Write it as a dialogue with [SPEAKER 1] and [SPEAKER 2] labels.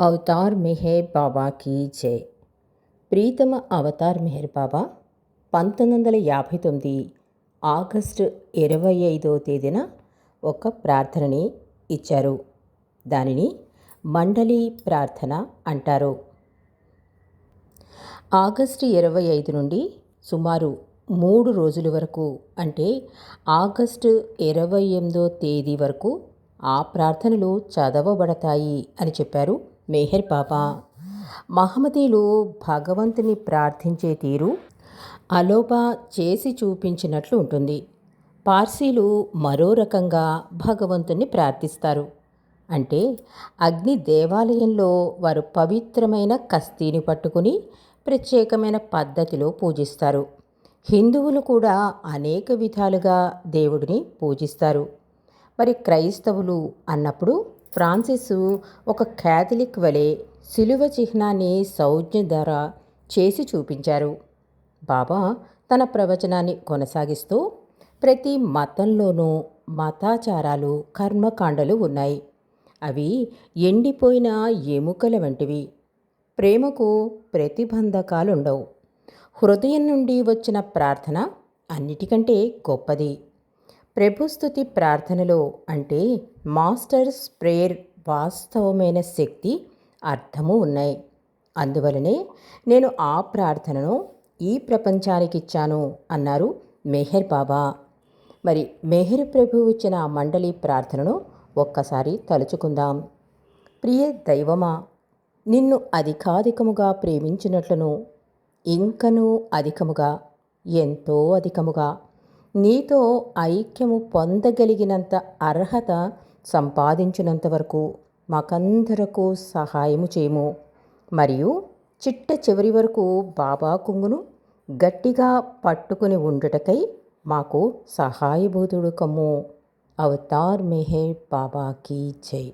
[SPEAKER 1] Avatar Meher బాబాకి జై ప్రీతమ అవతార్ మెహర్ బాబా పంతొమ్మిది వందల యాభై తొమ్మిది ఆగస్టు ఇరవై ఐదో తేదీన ఒక ప్రార్థనని ఇచ్చారు దానిని మండలి ప్రార్థన అంటారు ఆగస్టు ఇరవై ఐదు నుండి సుమారు మూడు రోజుల వరకు అంటే ఆగస్టు ఇరవై ఎనిమిదో తేదీ వరకు ఆ ప్రార్థనలు చదవబడతాయి అని చెప్పారు మెహర్ బాబా. మహమ్మదీలు భగవంతుని ప్రార్థించే తీరు అలోబా చేసి చూపించినట్లు ఉంటుంది. పార్సీలు మరో రకంగా భగవంతుని ప్రార్థిస్తారు. అంటే అగ్ని దేవాలయంలో వారు పవిత్రమైన కస్తీని పట్టుకుని ప్రత్యేకమైన పద్ధతిలో పూజిస్తారు. హిందువులు కూడా అనేక విధాలుగా దేవుడిని పూజిస్తారు. మరి క్రైస్తవులు అన్నప్పుడు ఫ్రాన్సిస్ ఒక క్యాథలిక్ వలె శిలువ చిహ్నాన్ని సౌజ్ఞ ధర చేసి చూపించారు. బాబా తన ప్రవచనాన్ని కొనసాగిస్తూ ప్రతి మతంలోనూ మతాచారాలు కర్మకాండలు ఉన్నాయి. అవి ఎండిపోయిన ఎముకల వంటివి. ప్రేమకు ప్రతిబంధకాలుండవు. హృదయం నుండి వచ్చిన ప్రార్థన అన్నిటికంటే గొప్పది. ప్రభుస్థుతి ప్రార్థనలో అంటే మాస్టర్స్ ప్రేయర్ వాస్తవమైన శక్తి అర్థము ఉన్నాయి. అందువలనే నేను ఆ ప్రార్థనను ఈ ప్రపంచానికి ఇచ్చాను అన్నారు మెహర్ బాబా. మరి మెహర్ ప్రభు ఇచ్చిన మండలి ప్రార్థనను ఒక్కసారి తలుచుకుందాం. ప్రియ దైవమా నిన్ను అధికాధికముగా ప్రేమించినట్లును ఇంకనూ అధికముగా ఎంతో అధికముగా నీతో ఐక్యము పొందగలిగినంత అర్హత సంపాదించినంత వరకు మాకందరకు సహాయము చేయము. మరియు చిట్ట చివరి వరకు బాబా కుంగును గట్టిగా పట్టుకుని ఉండుటకై మాకు సహాయభూతుడు కమ్ము. అవతార్ మెహే బాబాకి జై.